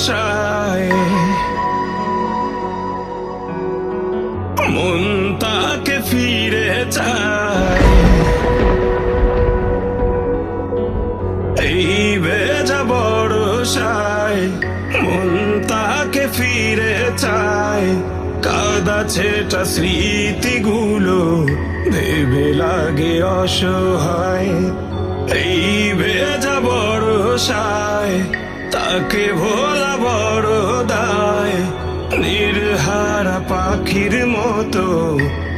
ভরসায় মন তাকে ফিরে চায় এই বেজা ভরসায় মন তাকে ফিরে চায় কাদা ছেটা স্মৃতিগুলো ভেবে লাগে অসহায়। এই ভেজা ভরসায় তাকে ভোলা বড় দায় নির্হারা পাখির মতো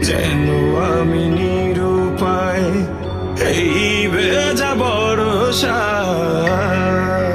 যেন আমি নিরুপায় এই বেজা বড় আকাশের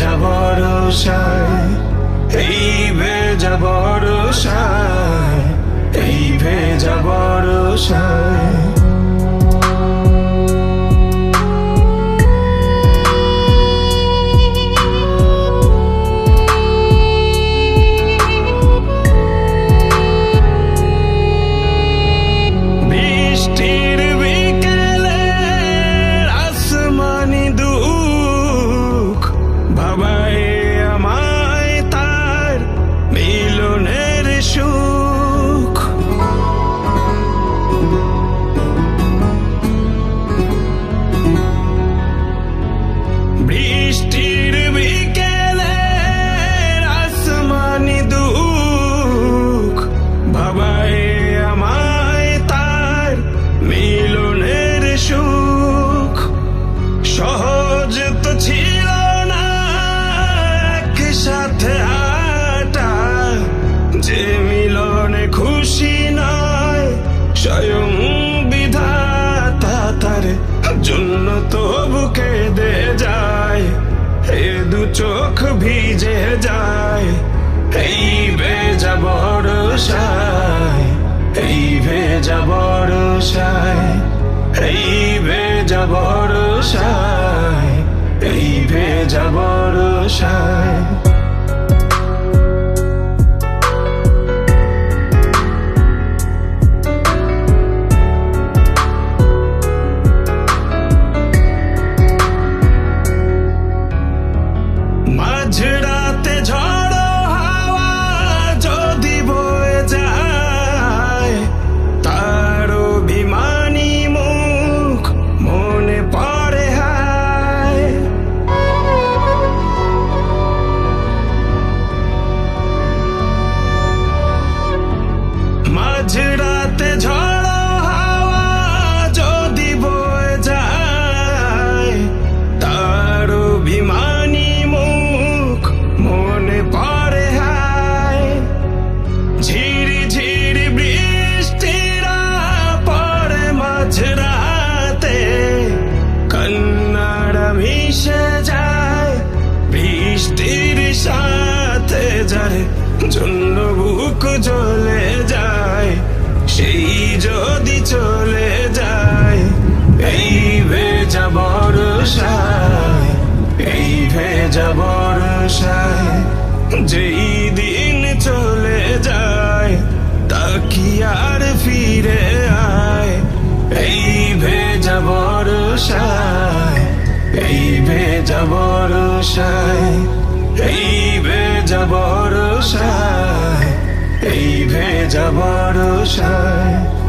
ভেজা ভরসা এই ভেজা ভরসা এই ভেজা ভরসা যায়, এই বেজা বড়সায় এই ভেজা বড়সায় এই ভেজা বড়সায় এই ভেজা বড়সায় মাঝরাতে ঝড়ো বুক জ্বলে যায়, সেই যদি চলে যায়, এই ভেজা বর্ষায়, এই ভেজা বর্ষায়, যেই দিন চলে যায় তা কি আর ফিরে আয়, এই ভেজা বর্ষায়, এই ভেজা বর্ষায়, এই ভেজা বরসায় এই ভেজা বরসায়